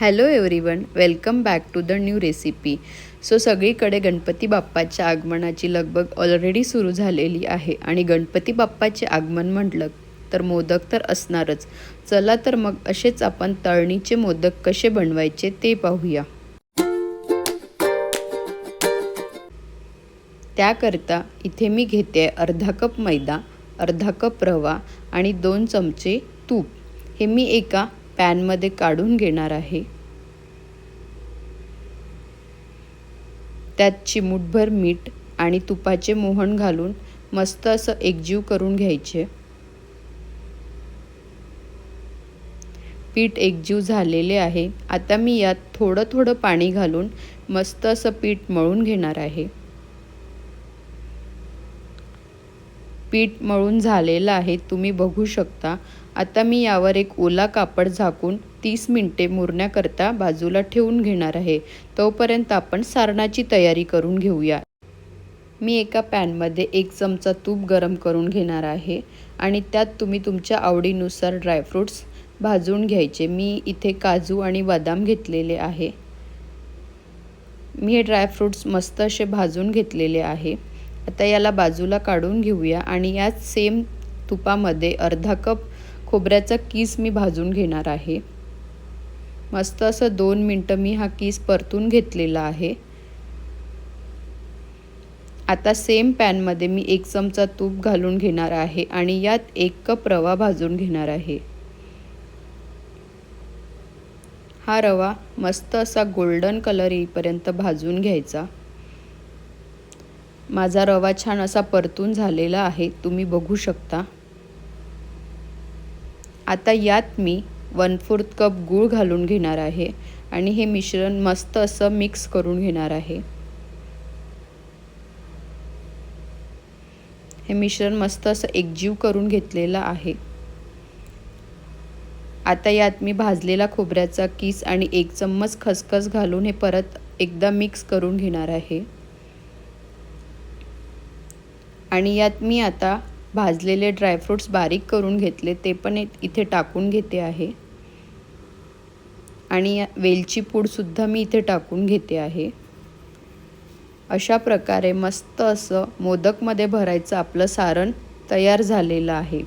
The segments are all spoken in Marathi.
Hello everyone welcome back to the new recipe so सगळीकडे गणपती बाप्पाच्या आगमनाची लगबग ऑलरेडी सुरू झालेली आहे आणि गणपती बाप्पाचे आगमन म्हटलं तर मोदक तर असणारच. चला तर मग असेच आपण तळणीचे मोदक कसे बनवायचे ते पाहूया. त्याकरता इथे मी घेते अर्धा कप मैदा अर्धा कप रवा आणि दोन चमचे तूप. हे मी एका पॅनमध्ये काढून घेणार आहे. त्यात चिमूटभर मीठ आणि तुपाचे मोहन घालून मस्त असं एकजीव करून घ्यायचे. पीठ एकजीव झालेले आहे. आता मी यात थोडं थोडं पाणी घालून मस्त असं पीठ मळून घेणार आहे. पीठ मळून झालेलं आहे तुम्ही बघू शकता. आता मी यावर एक ओला कापड झाकून तीस मिनटे मुरण्याकरता बाजूला ठेवून घेणार आहे. तोपर्यंत आपण सारणाची तयारी करून घेऊया. मी एका पॅनमध्ये एक चमचा तूप गरम करून घेणार आहे आणि त्यात तुम्ही तुमच्या आवडीनुसार ड्रायफ्रूट्स भाजून घ्यायचे. मी इथे काजू आणि बदाम घेतलेले आहे. मी हे ड्रायफ्रूट्स मस्त असे भाजून घेतलेले आहे. आता याला बाजूला काढून घेऊया आणि याच सेम तुपामध्ये अर्धा कप खोबऱ्याचा किस मी भाजून घेणार आहे. मस्त असं दोन मिनटं मी हा कीस परतून घेतलेला आहे. आता सेम पॅनमध्ये मी एक चमचा तूप घालून घेणार आहे आणि यात एक कप रवा भाजून घेणार आहे. हा रवा मस्त असा गोल्डन कलर येईपर्यंत भाजून घ्यायचा. माझा रवा छान असा परतून झालेला आहे तुम्ही बघू शकता. आता यात मी वन फोर्थ कप गूळ घालून घेणार आहे आणि हे मिश्रण मस्त असं मिक्स करून घेणार आहे. हे मिश्रण मस्त असं एकजीव करून घेतलेलं आहे. आता यात मी भाजलेला खोबऱ्याचा किस आणि एक चम्मच खसखस घालून हे परत एकदा मिक्स करून घेणार आहे. आणि यात मी आता भाजलेले ड्रायफ्रूट्स बारीक करून घेतले ते पण इथे टाकून घेते आहे. आणि वेलची पूडसुद्धा मी इथे टाकून घेते आहे. अशा प्रकारे मस्त असं मोदकमध्ये भरायचं आपलं सारण तयार झालेलं आहे.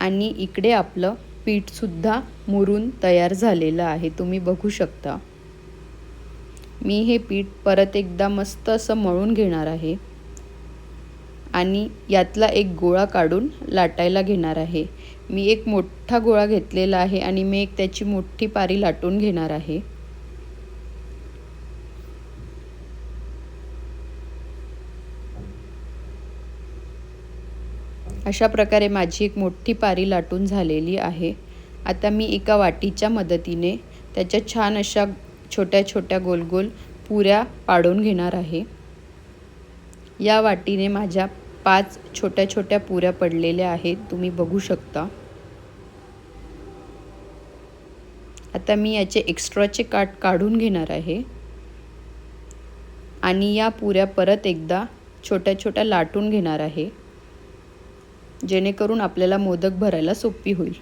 आणि इकडे आपलं पीठसुद्धा मुरून तयार झालेलं आहे. तुम्ही बघू शकता. मी हे पीठ परत एकदा मस्त असं मळून घेणार आहे. आणि यातला एक गोळा काढून लाटायला घेणार आहे. मी एक मोठा गोळा घेतलेला आहे आणि मी एक त्याची मोठी पारी लाटून घेणार आहे. अशा प्रकारे माझी एक मोठी पारी लाटून झालेली आहे. आता मी एका वाटीच्या मदतीने त्याच्या छान अशा छोट्या छोट्या गोल गोल पुऱ्या पाडून घेणार आहे. या वाटीने माझ्या पाच छोट्या छोट्या पुऱ्या पडलेल्या आहेत. तुम्ही बघू शकता. आता मी याचे एक्स्ट्राचे काट काढून घेणार आहे. आणि या पुऱ्या परत एकदा छोट्या छोट्या लाटून घेणार आहे. जेणेकरून आपल्याला मोदक भरायला सोपी होईल.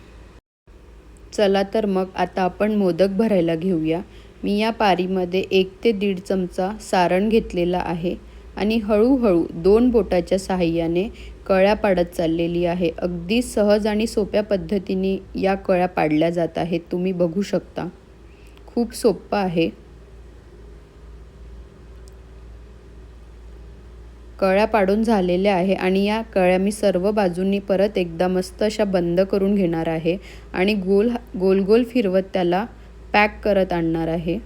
चला तर मग आता आपण मोदक भरायला घेऊया. मी या पारीमध्ये एक ते दीड चमचा सारण घेतलेला आहे आणि हळूहळू दोन बोटाच्या साहाय्याने कळ्या पाडत चाललेली आहे. अगदी सहज आणि सोप्या पद्धतीने या कळ्या पाडल्या जात आहेत. तुम्ही बघू शकता. खूप सोप्पं आहे. कळ्या पाडून झालेल्या आहे आणि या कळ्या मी सर्व बाजूंनी परत एकदा मस्त अशा बंद करून घेणार आहे आणि गोल गोल गोल फिरवत त्याला पॅक करत आणणार आहे.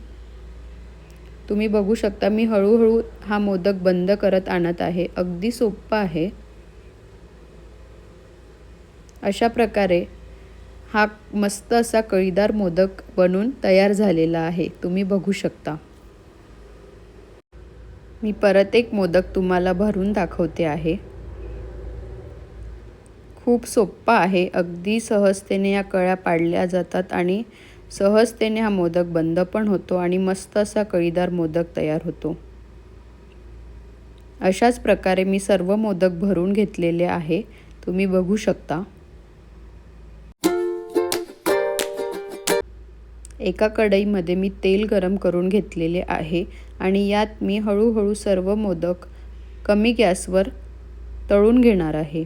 तुम्ही बघू शकता मी हळूहळू हा मोदक बंद करत आणत आहे. अगदी सोप्पा आहे. अशा प्रकारे हा मस्त असा कळीदार मोदक बनून तयार झालेला आहे. तुम्ही बघू शकता. मी परत एक मोदक तुम्हाला भरून दाखवते आहे. खूप सोप्पा आहे. अगदी सहजतेने या कळ्या पाडल्या जातात आणि सहजतेने हा मोदक बंद पण होतो आणि मस्त असा कळीदार मोदक तयार होतो. अशाच प्रकारे मी सर्व मोदक भरून घेतलेले आहे. तुम्ही बघू शकता. एका कढईमध्ये मी तेल गरम करून घेतलेले आहे आणि यात मी हळूहळू सर्व मोदक कमी गॅसवर तळून घेणार आहे.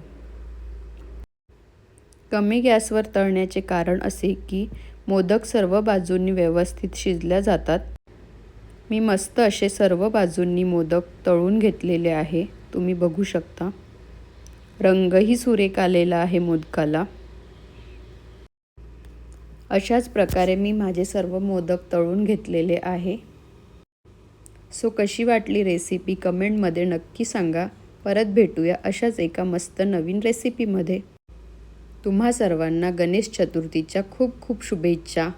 कमी गॅसवर तळण्याचे कारण असे की मोदक सर्व बाजूंनी व्यवस्थित शिजल्या जातात. मी मस्त असे सर्व बाजूंनी मोदक तळून घेतलेले आहे. तुम्ही बघू शकता. रंगही सुरेख आलेला आहे मोदकाला. अशाच प्रकारे मी माझे सर्व मोदक तळून घेतलेले आहे. सो कशी वाटली रेसिपी कमेंटमध्ये नक्की सांगा. परत भेटूया अशाच एका मस्त नवीन रेसिपीमध्ये. तुम्हा सर्वांना गणेश चतुर्थीच्या खूप खूप शुभेच्छा.